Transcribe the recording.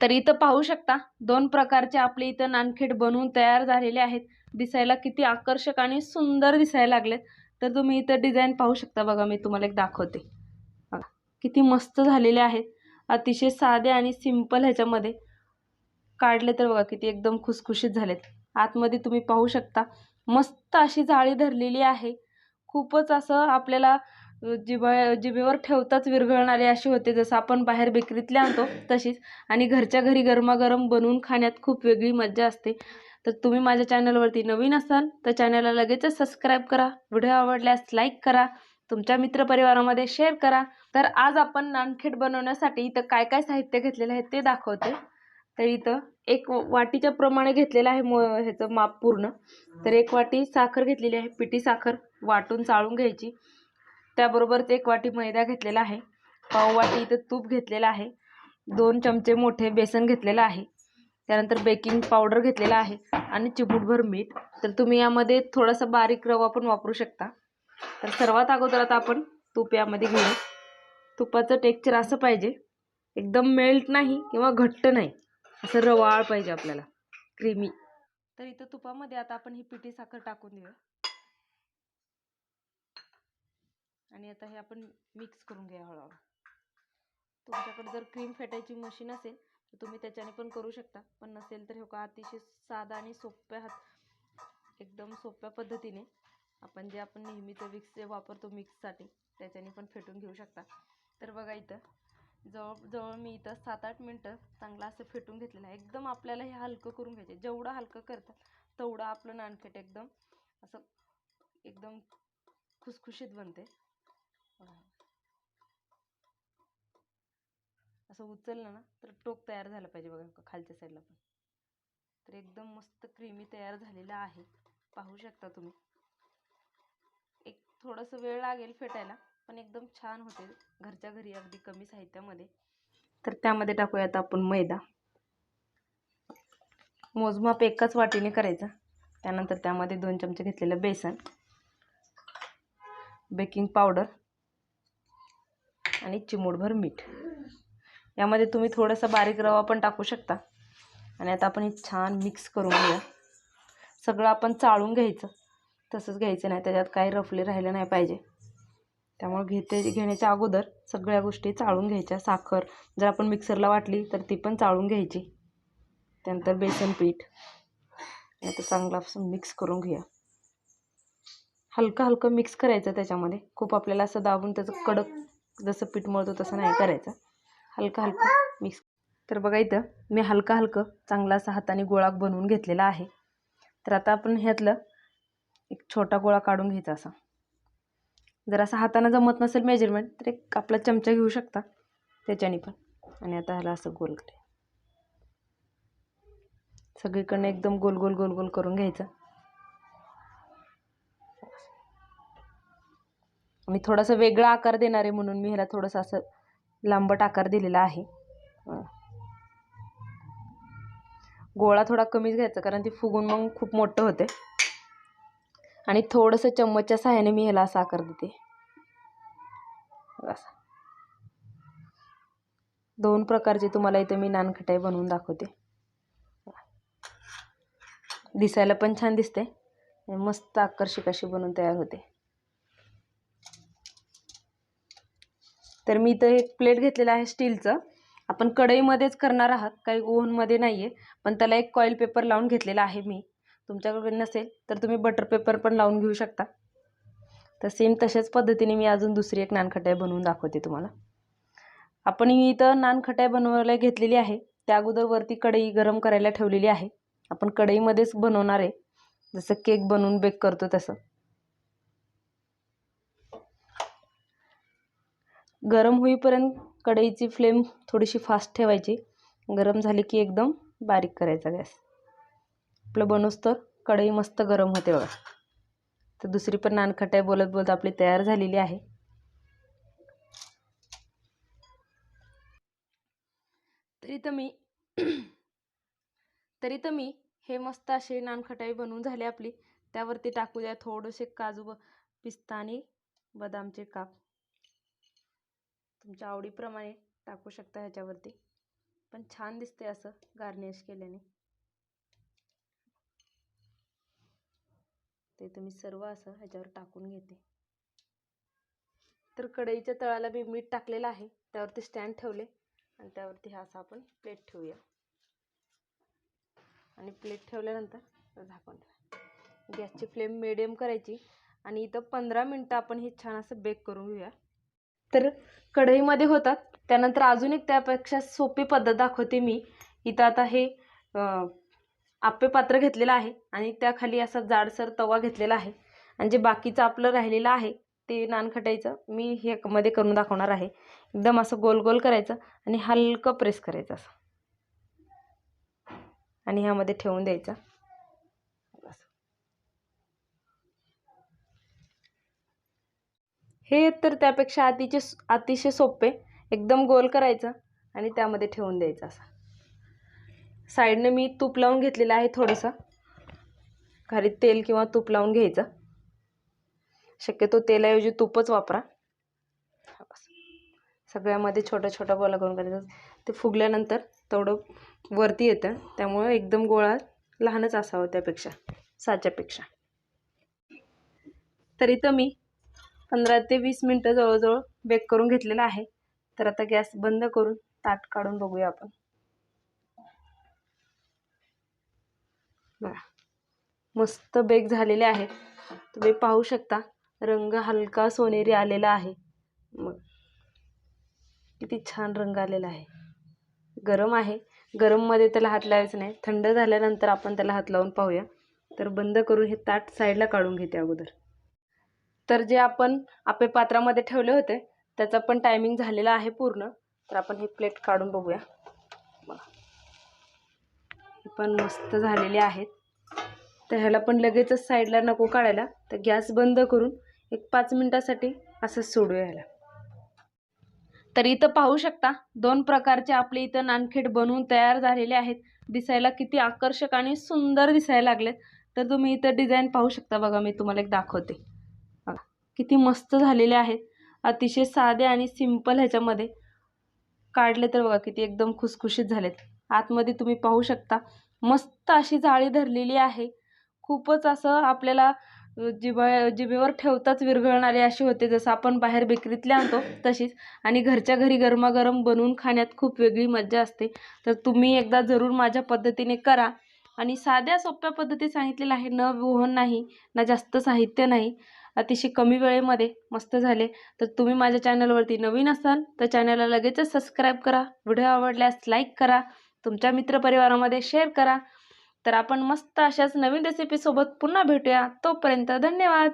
तर इथं पाहू शकता दोन प्रकारचे आपले इथं नानखेड बनवून तयार झालेले आहेत. दिसायला किती आकर्षक आणि सुंदर दिसायला लागलेत. तर तुम्ही इथं डिझाईन पाहू शकता बघा मी तुम्हाला एक दाखवते. बघा किती मस्त झालेले आहेत. अतिशय साधे आणि सिंपल ह्याच्यामध्ये. काढले तर बघा किती एकदम खुसखुशीत झालेत. आतमध्ये तुम्ही पाहू शकता मस्त अशी जाळी धरलेली आहे. खूपच असं आपल्याला जिभा जिभेवर ठेवताच विरघळणारी अशी होते. जसं आपण बाहेर बेकरीतले आणतो तशीच. आणि घरच्या घरी गरमागरम बनवून खाण्यात खूप वेगळी मजा असते. तर तुम्ही माझ्या चॅनलवरती नवीन असाल तर चॅनलला लगेचच सबस्क्राईब करा. व्हिडिओ आवडल्यास लाईक करा. तुमच्या मित्रपरिवारामध्ये शेअर करा. तर आज आपण नानखेट बनवण्यासाठी इथं काय काय साहित्य घेतलेलं आहे ते दाखवते. तर इथं एक वाटीच्या प्रमाणे घेतलेलं आहे म ह्याचं माप पूर्ण. तर एक वाटी साखर घेतलेली आहे पिठी साखर. वाटून चाळून घ्यायची. त्याबरोबरच एक वाटी मैदा घेतलेला आहे. पाव वाटी इथं तूप घेतलेलं आहे. दोन चमचे मोठे बेसन घेतलेलं आहे. त्यानंतर बेकिंग पावडर घेतलेला आहे आणि चिमूटभर मीठ. तर तुम्ही यामध्ये थोडासा बारीक रवा पण वापरू शकता. तर सर्वात अगोदर आता आपण तूप यामध्ये घेऊ तुपाचं टेक्चर असं पाहिजे. एकदम मेल्ट नाही किंवा घट्ट नाही. असं रवाळ पाहिजे आपल्याला. क्रीमी. तर इथं तुपामध्ये आता आपण ही पिठी साखर टाकून देऊया. आणि आता हे आपण मिक्स करून घ्या हळूहळू. तुमच्याकडे जर क्रीम फेटायची मशीन असेल तर तुम्ही त्याच्याने पण करू शकता. पण नसेल तर हे का अतिशय साधा आणि सोप्या हात एकदम सोप्या पद्धतीने आपण जे आपण नेहमीचं विक्स जे वापरतो मिक्ससाठी त्याच्याने पण फेटून घेऊ शकता. तर बघा इथं जवळ जवळ मी इथं सात आठ मिनटं चांगलं असं फेटून घेतलेलं आहे. एकदम आपल्याला हे हलकं करून घ्यायचे जेवढं हलकं करतात तेवढं आपलं नानखेट एकदम असं एकदम खुसखुशीत बनते. असं उचललं ना तर टोक तयार झालं पाहिजे बघा खालच्या साईडला पण. तर एकदम मस्त क्रीमी तयार झालेलं आहे. पाहू शकता तुम्ही. एक थोडंसं वेळ लागेल फेटायला पण एकदम छान होते. घरच्या घरी अगदी कमी साहित्यामध्ये. तर त्यामध्ये टाकूयात आपण मैदा. मोजमाप एकाच वाटीने करायचं. त्यानंतर त्यामध्ये दोन चमचे घेतलेलं बेसन. Baking powder. आणि चिमूटभर मीठ. यामध्ये तुम्ही थोडासा बारीक रवा पण टाकू शकता. आणि आता आपण हे छान मिक्स करून घेऊया. सगळं आपण चाळून घ्यायचं. तसंच घ्यायचं नाही त्याच्यात काही रफले राहिलं नाही पाहिजे. त्यामुळे घेते घेण्याच्या अगोदर सगळ्या गोष्टी चाळून घ्यायच्या. साखर जर आपण मिक्सरला वाटली तर ती पण चाळून घ्यायची. त्यानंतर बेसन पीठ. आता चांगला मिक्स करून घेऊया. हलकं हलकं मिक्स करायचं त्याच्यामध्ये. खूप आपल्याला असं दाबून त्याचं कडक जसं पीठ मळतो तसं नाही करायचं. हलकं हलकं मिक्स. तर बघा इथं मी हलका हलकं चांगला असा हाताने गोळा बनवून घेतलेला आहे. तर आता आपण ह्यातलं एक छोटा गोळा काढून घ्यायचा असा. जर असं हातानं जमत नसेल मेजरमेंट तर एक आपला चमचा घेऊ शकता. त्याच्याने पण. आणि आता ह्याला असं गोल करे सगळीकडनं एकदम गोल गोल गोल गोल करून घ्यायचं. मी थोडासा वेगळा आकार देणार आहे म्हणून मी ह्याला थोडंसं असं लांबट आकार दिलेला आहे. गोळा थोडा कमीच घ्यायचा कारण ती फुगून मग खूप मोठं होते. आणि थोडंसं चम्मचच्या सहाय्याने मी ह्याला असा आकार देते. असा दोन प्रकारचे तुम्हाला इथे मी नानखटाई बनवून दाखवते. दिसायला पण छान दिसते. मस्त आकर्षक अशी बनवून तयार होते. तर मी इथं एक प्लेट घेतलेलं आहे स्टीलचं. आपण कढईमध्येच करणार आहात काही ओव्हनमध्ये नाही आहे पण त्याला एक कॉईल पेपर लावून घेतलेला आहे मी. तुमच्याकडे नसेल तर तुम्ही बटर पेपर पण लावून घेऊ शकता. तर सेम तशाच पद्धतीने मी अजून दुसरी एक नानखटाई बनवून दाखवते तुम्हाला. आपण इथं नानखटाई बनवायला घेतलेली आहे. त्या अगोदर वरती कढई गरम करायला ठेवलेली आहे. आपण कढईमध्येच बनवणार आहे. जसं केक बनवून बेक करतो तसं. गरम होईपर्यंत कढईची फ्लेम थोडीशी फास्ट ठेवायची. गरम झाली की एकदम बारीक करायचा गॅस. आपलं बनवस तर कढई मस्त गरम होते बघा. तर दुसरी पण नानखटाई बोलत बोलत आपली तयार झालेली आहे. तरी तर मी तरी तर मी हे मस्त असे नानखटाई बनवून झाले आपली. त्यावरती टाकू द्या थोडेसे काजू ब पिस्ता आणि बदामचे काप. तुमच्या आवडीप्रमाणे टाकू शकता ह्याच्यावरती. पण छान दिसते असं गार्निश केल्याने. ते तुम्ही सर्व असं ह्याच्यावर टाकून घेते. तर कढईच्या तळाला मी मीठ टाकलेलं आहे. त्यावरती स्टँड ठेवले आणि त्यावरती हा असा आपण प्लेट ठेवूया. आणि प्लेट ठेवल्यानंतर झाकून ठेवा. गॅसची फ्लेम मिडियम करायची आणि इथं पंधरा मिनटं आपण हे छान असं बेक करून घेऊया. तर कढईमध्ये होतात. त्यानंतर अजून एक त्यापेक्षा सोपी पद्धत दाखवते मी. इथं आता हे आप्पे पात्र घेतलेलं आहे आणि त्याखाली असा जाडसर तवा घेतलेला आहे. आणि जे बाकीचं आपलं राहिलेलं आहे ते नानखटायचं. मी हे मध्ये करून दाखवणार आहे. एकदम असं गोल गोल करायचं आणि हलकं प्रेस करायचं असं. आणि ह्यामध्ये ठेवून द्यायचं. हे तर त्यापेक्षा अतिशय अतिशय सोपे. एकदम गोल करायचं आणि त्यामध्ये ठेवून द्यायचं असं. साईडनं मी तूप लावून घेतलेलं आहे थोडंसं. घरी तेल किंवा तूप लावून घ्यायचं. शक्यतो तेलाऐवजी तूपच वापरा. सगळ्यामध्ये छोटा छोटा गोळा करून करायचं. ते फुगल्यानंतर तेवढं वरती येतं. त्यामुळं एकदम गोळा लहानच असावं त्यापेक्षा. साच्यापेक्षा. तर इथं मी पंधरा ते वीस मिनटं जवळजवळ बेक करून घेतलेलं आहे. तर आता गॅस बंद करून ताट काढून बघूया आपण. बघा मस्त बेक झालेले आहेत तुम्ही पाहू शकता रंग हलका सोनेरी आलेला आहे. मग किती छान रंग आलेला आहे. गरम आहे. गरममध्ये त्याला हात लावायचं नाही. थंड झाल्यानंतर आपण त्याला हात लावून पाहूया. तर बंद करून हे ताट साईडला काढून घेते अगोदर. तर जे आपण आपे पात्रामध्ये ठेवले होते त्याचा पण टायमिंग झालेला आहे पूर्ण. तर आपण हे प्लेट काढून बघूया. हे पण मस्त झालेले आहेत. तर ह्याला पण लगेचच साईडला नको काढायला. तर गॅस बंद करून एक पाच मिनटासाठी असं सोडूया ह्याला. तर इथं पाहू शकता दोन प्रकारचे आपले इथं नानखेड बनवून तयार झालेले आहेत. दिसायला किती आकर्षक आणि सुंदर दिसायला लागलेत. तर तुम्ही इथं डिझाईन पाहू शकता. बघा मी तुम्हाला एक दाखवते. किती मस्त झालेले आहेत. अतिशय साधे आणि सिंपल ह्याच्यामध्ये. काढले तर बघा किती एकदम खुसखुशीत झालेत. आतमध्ये तुम्ही पाहू शकता मस्त अशी जाळी धरलेली आहे. खूपच असं आपल्याला जिभा जिभेवर ठेवताच विरघळणारे असे होते. जसं आपण बाहेर बेकरीतल्या आणतो तशीच. आणि घरच्या घरी गरमागरम बनवून खाण्यात खूप वेगळी मज्जा असते. तर तुम्ही एकदा जरूर माझ्या पद्धतीने करा. आणि साध्या सोप्या पद्धती सांगितलेल्या आहे न वोहन नाही ना जास्त साहित्य नाही. अतिशय कमी वेळेमध्ये मस्त झाले. तर तुम्ही माझ्या चॅनलवरती नवीन असाल तर चॅनलला लगेचच सबस्क्राईब करा. व्हिडिओ आवडल्यास लाईक करा. तुमच्या मित्रपरिवारामध्ये शेअर करा. तर आपण मस्त अशाच नवीन रेसिपीसोबत पुन्हा भेटूया. तोपर्यंत धन्यवाद!